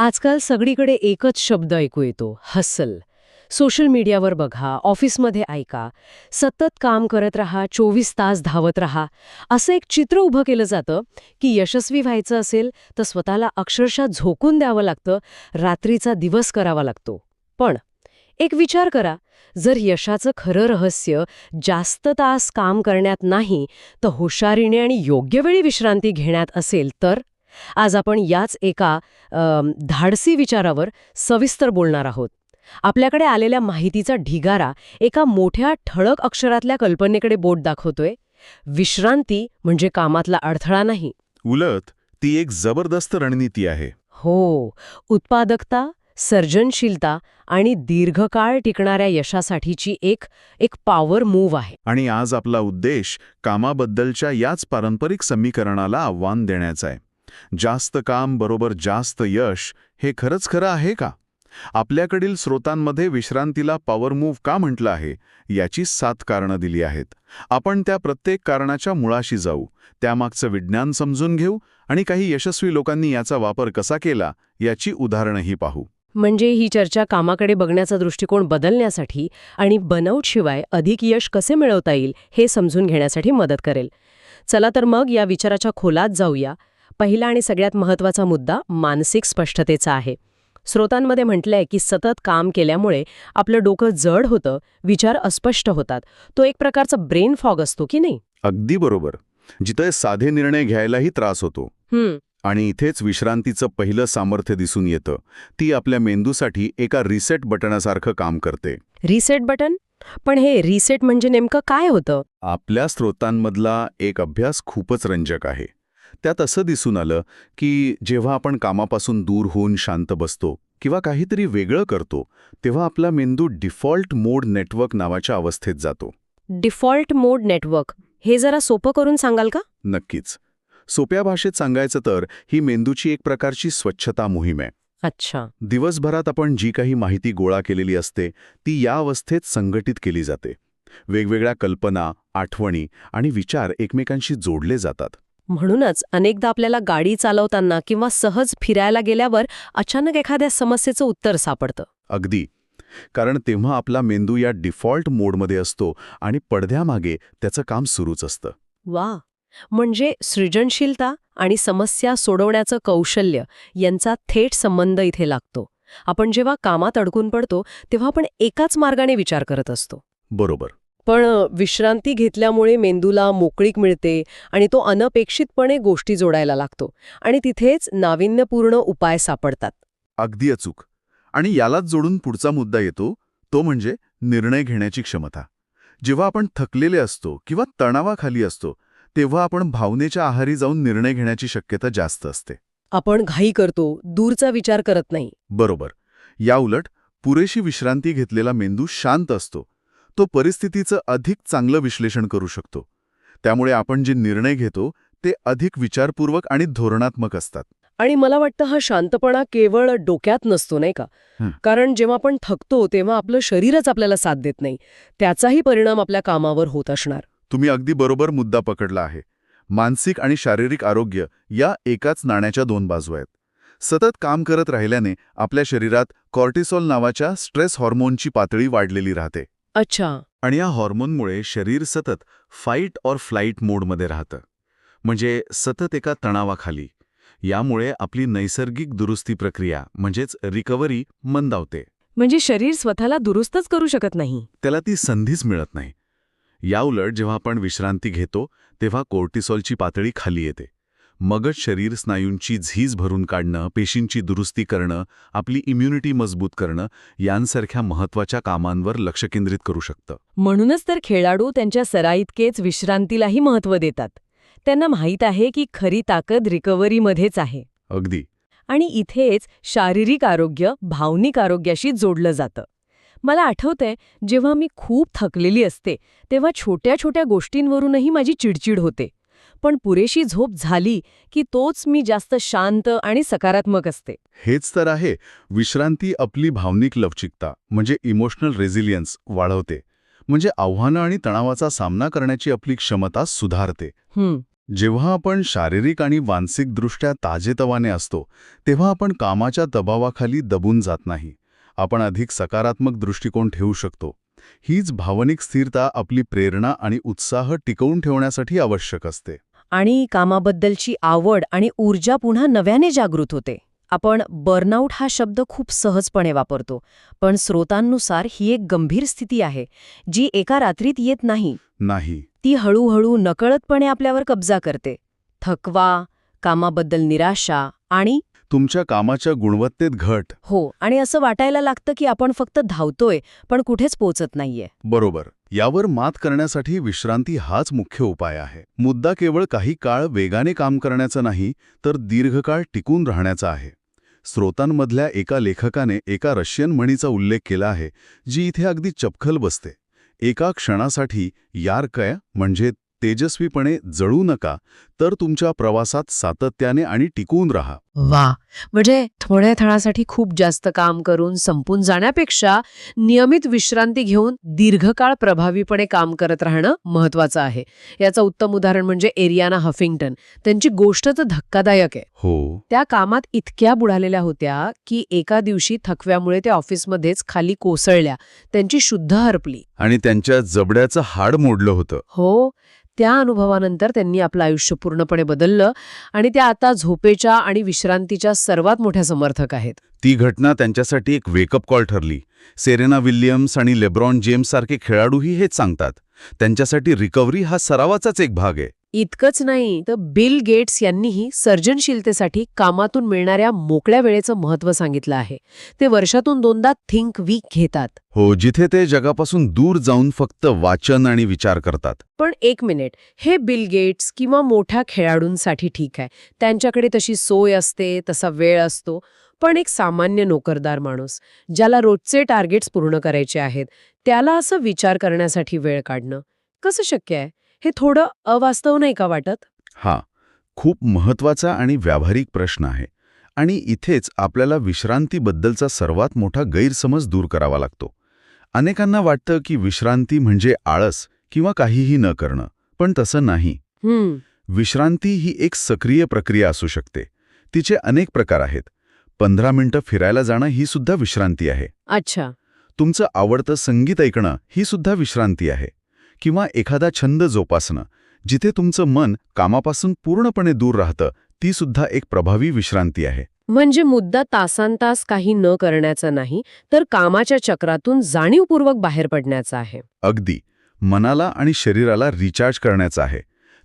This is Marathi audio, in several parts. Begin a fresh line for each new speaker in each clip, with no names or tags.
आजकाल सगळीकडे एकच शब्द ऐकू येतो हसल सोशल मीडियावर बघा ऑफिसमध्ये ऐका. सतत काम करत राहा चोवीस तास धावत राहा. असं एक चित्र उभं केलं जातं की यशस्वी व्हायचं असेल तर स्वतःला अक्षरशः झोकून द्यावं लागतं रात्रीचा दिवस करावा लागतो. पण एक विचार करा जर यशाचं खरं रहस्य जास्त तास काम करण्यात नाही तर हुशारीने आणि योग्य वेळी विश्रांती घेण्यात असेल तर? आज आपण याच एका धाडसी विचारावर सविस्तर बोलणार आहोत. आपल्याकडे आलेल्या माहितीचा ढिगारा एका मोठ्या ठळक अक्षरातल्या कल्पनेकडे बोट दाखवतोय. विश्रांती म्हणजे कामातला अडथळा नाही.
उलट ती एक जबरदस्त रणनीती आहे.
हो उत्पादकता सर्जनशीलता आणि दीर्घकाळ टिकणाऱ्या यशासाठीची एक एक पॉवर मूव्ह आहे.
आणि आज आपला उद्देश कामाबद्दलच्या याच पारंपरिक समीकरणाला आव्हान देण्याचा आहे. जास्त काम बरोबर जास्त यश हे खरंच खरं आहे का? आपल्याकडील स्रोतांमध्ये विश्रांतीला पॉवर मूव्ह का म्हटलं आहे याची सात कारणं दिली आहेत. आपण त्या प्रत्येक कारणाच्या मुळाशी जाऊ त्यामागचं विज्ञान समजून घेऊ आणि काही यशस्वी लोकांनी याचा वापर कसा केला याची उदाहरणंही पाहू.
म्हणजे ही चर्चा कामाकडे बघण्याचा दृष्टिकोन बदलण्यासाठी आणि बनवशिवाय अधिक यश कसे मिळवता येईल हे समजून घेण्यासाठी मदत करेल. चला तर मग या विचाराच्या खोलात जाऊया. पहिला आणि सगळ्यात महत्त्वाचा मुद्दा मानसिक स्पष्टतेचा आहे. स्रोतांमध्ये म्हटलंय की सतत काम केल्यामुळे आपलं डोकं जड होतं विचार अस्पष्ट होतात. तो एक प्रकारचा ब्रेन फॉग असतो की नाही?
अगदी बरोबर. जिथे साधे निर्णय घ्यायलाही त्रास होतो.
हम्म.
आणि इथेच विश्रांतीचं पहिलं सामर्थ्य दिसून येतं. ती आपल्या मेंदूसाठी एका रिसेट बटनासारखं काम करते.
Reset button? पण हे रिसेट म्हणजे नेमकं काय होतं?
आपल्या स्रोतांमधला एक अभ्यास खूपच रंजक आहे. त्यात असं दिसून आलं की जेव्हा आपण कामापासून दूर होऊन शांत बसतो किंवा काहीतरी वेगळं करतो तेव्हा आपला मेंदू डिफॉल्ट मोड नेटवर्क नावाच्या अवस्थेत जातो.
Default mode network. हे जरा सोपं करून सांगाल का?
नक्कीच. सोप्या भाषेत सांगायचं तर ही मेंदूची एक प्रकारची स्वच्छता मोहीम आहे.
अच्छा.
दिवसभरात आपण जी काही माहिती गोळा केलेली असते ती या अवस्थेत संघटित केली जाते. वेगवेगळ्या कल्पना आठवणी आणि विचार एकमेकांशी जोडले जातात.
म्हणूनच अनेकदा आपल्याला गाडी चालवताना किंवा सहज फिरायला गेल्यावर अचानक एखाद्या समस्येचं उत्तर सापडतं.
अगदी. कारण तेव्हा आपला मेंदू या डिफॉल्ट मोडमध्ये असतो आणि पडद्यामागे त्याचं काम सुरूच असतं.
वा! म्हणजे सृजनशीलता आणि समस्या सोडवण्याचं कौशल्य यांचा थेट संबंध इथे लागतो. आपण जेव्हा कामात अडकून पडतो तेव्हा आपण एकाच मार्गाने विचार करत असतो.
बरोबर.
पण विश्रांती घेतल्यामुळे मेंदूला मोकळीक मिळते आणि तो अनपेक्षितपणे गोष्टी जोडायला लागतो आणि तिथेच नाविन्यपूर्ण उपाय सापडतात.
अगदी अचूक. आणि यालाच जोडून पुढचा मुद्दा येतो तो म्हणजे निर्णय घेण्याची क्षमता. जेव्हा आपण थकलेले असतो किंवा तणावाखाली असतो तेव्हा आपण भावनेच्या आहारी जाऊन निर्णय घेण्याची शक्यता जास्त असते.
आपण घाई करतो दूरचा विचार करत नाही.
बरोबर. याउलट पुरेशी विश्रांती घेतलेला मेंदू शांत असतो तो परिस्थितीचं अधिक चांगलं विश्लेषण करू शकतो. त्यामुळे आपण जे निर्णय घेतो ते अधिक विचारपूर्वक आणि धोरणात्मक असतात.
आणि मला वाटतं हा शांतपणा केवळ डोक्यात नसतो नाही का. कारण जेव्हा आपण थकतो तेव्हा आपलं शरीरच आपल्याला साथ देत नाही. त्याचाही परिणाम आपल्या कामावर होत असणार.
तुम्ही अगदी बरोबर मुद्दा पकडला आहे. मानसिक आणि शारीरिक आरोग्य या एकाच नाण्याच्या दोन बाजू आहेत. सतत काम करत राहिल्याने आपल्या शरीरात कॉर्टिसॉल नावाच्या स्ट्रेस हॉर्मोनची पातळी वाढलेली राहते.
अच्छा.
आणि या हॉर्मोनमुळे शरीर सतत फाईट ऑर फ्लाईट मोडमध्ये राहतं. म्हणजे सतत एका तणावाखाली. यामुळे आपली नैसर्गिक दुरुस्ती प्रक्रिया म्हणजेच रिकव्हरी मंदावते.
म्हणजे शरीर स्वतःला दुरुस्तच करू शकत नाही.
त्याला ती संधीच मिळत नाही. याउलट जेव्हा आपण विश्रांती घेतो तेव्हा कोर्टिसॉलची पातळी खाली येते. मगच शरीर स्नायूंची झीज भरून काढणं पेशींची दुरुस्ती करणं आपली इम्युनिटी मजबूत करणं यांसारख्या महत्त्वाच्या कामांवर लक्ष केंद्रित करू शकतं.
म्हणूनच तर खेळाडू त्यांच्या सराईतकेच विश्रांतीलाही महत्त्व देतात. त्यांना माहीत आहे की खरी ताकद रिकव्हरीमध्येच आहे.
अगदी.
आणि इथेच शारीरिक आरोग्य भावनिक आरोग्याशी जोडलं जातं. मला आठवतंय जेव्हा मी खूप थकलेली असते तेव्हा छोट्या छोट्या गोष्टींवरूनही माझी चिडचिड होते. पण पुरेशी झोप झाली की तोच मी जास्त शांत आणि सकारात्मक असते.
हेच तर आहे विश्रांती आपली भावनिक लवचिकता म्हणजे इमोशनल रेझिलियन्स वाढवते. म्हणजे आव्हानं आणि तणावाचा सामना करण्याची आपली क्षमता सुधारते. जेव्हा आपण शारीरिक आणि मानसिकदृष्ट्या ताजेतवाने असतो तेव्हा आपण कामाच्या दबावाखाली दबून जात नाही. आपण अधिक सकारात्मक दृष्टिकोन ठेवू शकतो. हीच भावनिक स्थिरता आपली प्रेरणा आणि उत्साह टिकवून ठेवण्यासाठी आवश्यक असते.
आणि कामाबद्दलची आवड आणि ऊर्जा पुन्हा नव्याने जागृत होते. आपण बर्नआउट हा शब्द खूप सहजपणे वापरतो पण स्रोतांनुसार ही एक गंभीर स्थिती आहे जी एका रात्रीत येत नाही.
नाही.
ती हळूहळू नकळतपणे आपल्यावर कब्जा करते. थकवा कामाबद्दल निराशा आणि
तुमच्या कामाच्या गुणवत्तेत घट.
हो आणि असं वाटायला लागतं की आपण फक्त धावतोय पण कुठेच पोचत नाहीये.
बरोबर. यावर मात करण्यासाठी विश्रांती हाच मुख्य उपाय आहे. मुद्दा केवळ काही काळ वेगाने काम करण्याचा नाही तर दीर्घकाळ टिकून राहण्याचा आहे. स्रोतांमधल्या एका लेखकाने एका रशियन म्हणीचा उल्लेख केला आहे जी इथे अगदी चपखल बसते. एका क्षणासाठी यार्कय म्हणजे तेजस्वीपणे जळू नका तर तुमच्या प्रवासात सातत्याने आणि टिकून राहा.
वा. म्हणजे थोड्या थळासाठी खूप जास्त काम करून संपून जाण्यापेक्षा नियमित विश्रांती घेऊन दीर्घकाळ प्रभावीपणे काम करत राहणं महत्वाचं आहे. याचं उत्तम उदाहरण म्हणजे एरियाना हफिंग्टन. त्यांची गोष्ट तर धक्कादायक आहे.
हो.
त्या कामात इतक्या बुडालेल्या होत्या की एका दिवशी थकव्यामुळे ते ऑफिसमध्येच खाली कोसळल्या. त्यांची शुद्ध हरपली.
आणि त्यांच्या जबड्याचं हाड मोडलं होतं.
हो. त्या अनुभवानंतर त्यांनी आपलं आयुष्य पूर्णपणे बदललं आणि त्या आता झोपेच्या आणि विश्रांतीच्या सर्वात मोठ्या समर्थक आहेत.
ती घटना त्यांच्यासाठी एक वेकअप कॉल ठरली. सेरेना विल्यम्स आणि लेब्रॉन जेम्स सारखे खेळाडूही हेच सांगतात. त्यांच्यासाठी रिकव्हरी हा सरावाचाच एक भाग आहे.
इतकंच नाही तर बिल गेट्स यांनीही सर्जनशीलतेसाठी कामातून मिळणाऱ्या मोकळ्या वेळेचं महत्त्व सांगितलं आहे. ते वर्षातून दोनदा थिंक वीक घेतात.
हो जिथे ते जगापासून दूर जाऊन फक्त वाचन आणि विचार करतात.
पण एक मिनिट हे बिल गेट्स किंवा मोठ्या खेळाडूंसाठी ठीक आहे. त्यांच्याकडे तशी सोय असते तसा वेळ असतो. पण एक सामान्य नोकरदार माणूस ज्याला रोजचे टार्गेट्स पूर्ण करायचे आहेत त्याला असं विचार करण्यासाठी वेळ काढणं कसं शक्य आहे? हे थोडं अवास्तव नाही का वाटत?
हा. खूप महत्त्वाचा आणि व्यावहारिक प्रश्न आहे. आणि इथेच आपल्याला विश्रांतीबद्दलचा सर्वात मोठा गैरसमज दूर करावा लागतो. अनेकांना वाटतं की विश्रांती म्हणजे आळस किंवा काहीही न करणं पण तसं नाही. विश्रांती ही एक सक्रिय प्रक्रिया असू शकते. तिचे अनेक प्रकार आहेत. पंधरा मिनिटं फिरायला जाणं ही सुद्धा विश्रांती आहे.
अच्छा.
तुमचं आवडतं संगीत ऐकणं ही सुद्धा विश्रांती आहे. किंवा एखादा छंद जोपासणं जिथे तुमचं मन कामापासून पूर्णपणे दूर राहतं ती सुद्धा एक प्रभावी विश्रांती आहे.
म्हणजे मुद्दा तासांतास काही न करण्याचा नाही तर कामाच्या चक्रातून जाणीवपूर्वक बाहेर पडण्याचा आहे.
अगदी. मनाला आणि शरीराला रिचार्ज करण्याचं आहे.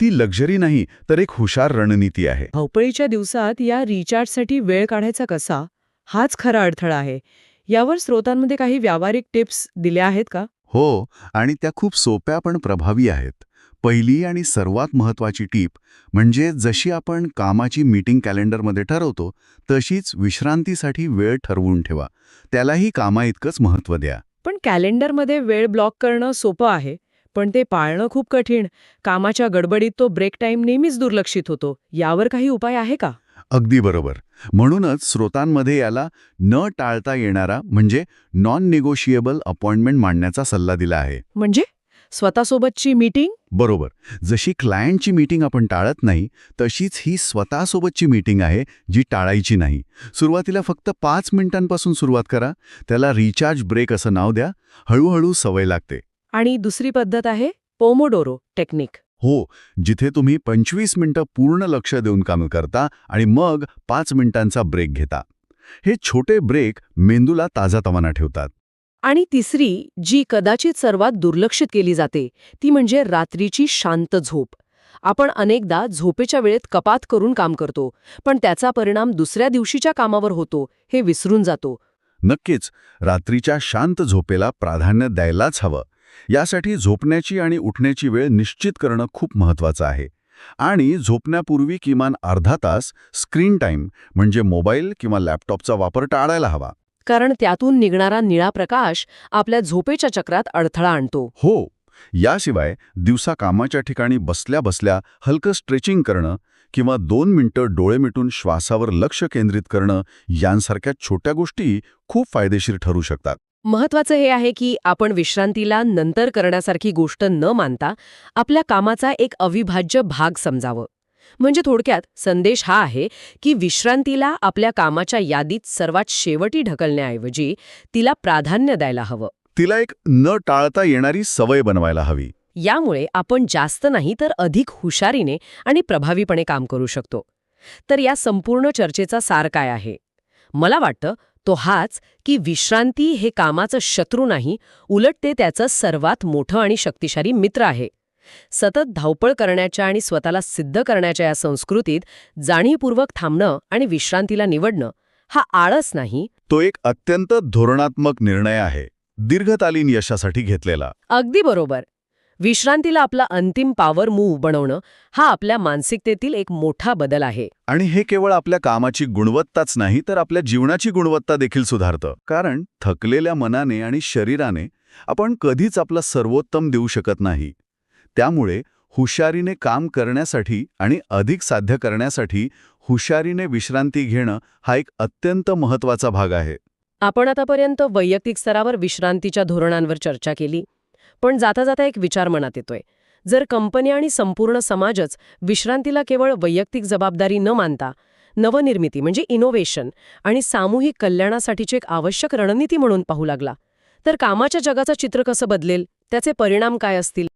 ती लक्झरी नाही तर एक हुशार रणनीती आहे.
धावपळीच्या दिवसात या रिचार्जसाठी वेळ काढायचा कसा? हाच खरा अडथळा आहे. यावर स्रोतांमध्ये काही व्यावहारिक टिप्स दिल्या आहेत का?
हो आणि त्या खूप सोप्या पण प्रभावी आहेत. पहिली आणि सर्वात महत्वाची टीप म्हणजे जशी आपण कामाची मीटिंग कॅलेंडरमध्ये ठरवतो तशीच विश्रांतीसाठी वेळ ठरवून ठेवा. त्यालाही कामाइतकंच महत्त्व द्या.
पण कॅलेंडरमध्ये वेळ ब्लॉक करणं सोपं आहे पण ते पाळणं खूप कठीण. कामाच्या गडबडीत तो ब्रेक टाईम नेहमीच दुर्लक्षित होतो. यावर काही उपाय आहे का?
अगदी बरोबर. म्हणूनच स्रोतांमध्ये याला न टाळता येणारा म्हणजे नॉन निगोशिएबल अपॉइंटमेंट मांडण्याचा सल्ला दिला आहे.
म्हणजे? स्वतःसोबतची मीटिंग
बरोबर. जशी क्लायंटची मीटिंग आपण टाळत नाही तशीच ही स्वतःसोबतची मीटिंग आहे जी टाळायची नाही. सुरुवातीला फक्त पाच मिनिटांपासून सुरुवात करा त्याला रिचार्ज ब्रेक असं नाव द्या हळूहळू सवय लागते.
आणि दुसरी पद्धत आहे पोमोडोरो टेक्निक
हो जिथे तुम्ही पंचवीस मिनिटं पूर्ण लक्ष देऊन काम करता आणि मग पाच मिनिटांचा ब्रेक घेता. हे छोटे ब्रेक मेंदूला ताजातवाना ठेवतात.
आणि तिसरी जी कदाचित सर्वात दुर्लक्षित केली जाते ती म्हणजे रात्रीची शांत झोप. आपण अनेकदा झोपेच्या वेळेत कपात करून काम करतो पण त्याचा परिणाम दुसऱ्या दिवशीच्या कामावर होतो हे विसरून जातो.
नक्कीच रात्रीच्या शांत झोपेला प्राधान्य द्यायलाच हवं. यासाठी झोपण्याची आणि उठण्याची वेळ निश्चित करणं खूप महत्वाचं आहे. आणि झोपण्यापूर्वी किमान अर्धा तास स्क्रीन टाईम म्हणजे मोबाईल किंवा लॅपटॉपचा वापर टाळायला हवा.
कारण त्यातून निघणारा निळा प्रकाश आपल्या झोपेच्या चक्रात अडथळा आणतो.
हो याशिवाय दिवसा कामाच्या ठिकाणी बसल्या बसल्या हलकं स्ट्रेचिंग करणं किंवा दोन मिनिटं डोळे मिटून श्वासावर लक्ष केंद्रित करणं यांसारख्या छोट्या गोष्टी खूप फायदेशीर ठरू शकतात.
महत्वाचं हे आहे की आपण विश्रांतीला नंतर करण्यासारखी गोष्ट न मानता आपल्या कामाचा एक अविभाज्य भाग समजावं. म्हणजे थोडक्यात संदेश हा आहे की विश्रांतीला आपल्या कामाच्या यादीत सर्वात शेवटी ढकलण्याऐवजी तिला प्राधान्य द्यायला हवं.
तिला एक न टाळता येणारी सवय बनवायला हवी.
यामुळे आपण जास्त नाही तर अधिक हुशारीने आणि प्रभावीपणे काम करू शकतो. तर या संपूर्ण चर्चेचा सार काय आहे? मला वाटतं तो हाच की विश्रांती हे कामाचं शत्रू नाही उलट ते त्याचं सर्वात मोठं आणि शक्तिशाली मित्र आहे. सतत धावपळ करण्याच्या आणि स्वतःला सिद्ध करण्याच्या या संस्कृतीत जाणीवपूर्वक थांबणं आणि विश्रांतीला निवडणं हा आळस नाही.
तो एक अत्यंत धोरणात्मक निर्णय आहे दीर्घकालीन यशासाठी घेतलेला.
अगदी बरोबर. विश्रांतीला आपला अंतिम पॉवर मूव्ह बनवणं हा आपल्या मानसिकतेतील एक मोठा बदल आहे.
आणि हे केवळ आपल्या कामाची गुणवत्ताच नाही तर आपल्या जीवनाची गुणवत्ता देखील सुधारतं. कारण थकलेल्या मनाने आणि शरीराने आपण कधीच आपला सर्वोत्तम देऊ शकत नाही. त्यामुळे हुशारीने काम करण्यासाठी आणि अधिक साध्य करण्यासाठी हुशारीने विश्रांती घेणं हा एक अत्यंत महत्त्वाचा भाग आहे.
आपण आतापर्यंत वैयक्तिक स्तरावर विश्रांतीच्या धोरणांवर चर्चा केली. पण जाता जाता एक विचार मनात येतोय. जर कंपनी आणि संपूर्ण समाजच विश्रांतीला केवळ वैयक्तिक जबाबदारी न मानता नवनिर्मिती म्हणजे इनोव्हेशन आणि सामूहिक कल्याणासाठीची एक आवश्यक रणनीती म्हणून पाहू लागला तर कामाच्या जगाचं चित्र कसं बदलेल? त्याचे परिणाम काय असतील?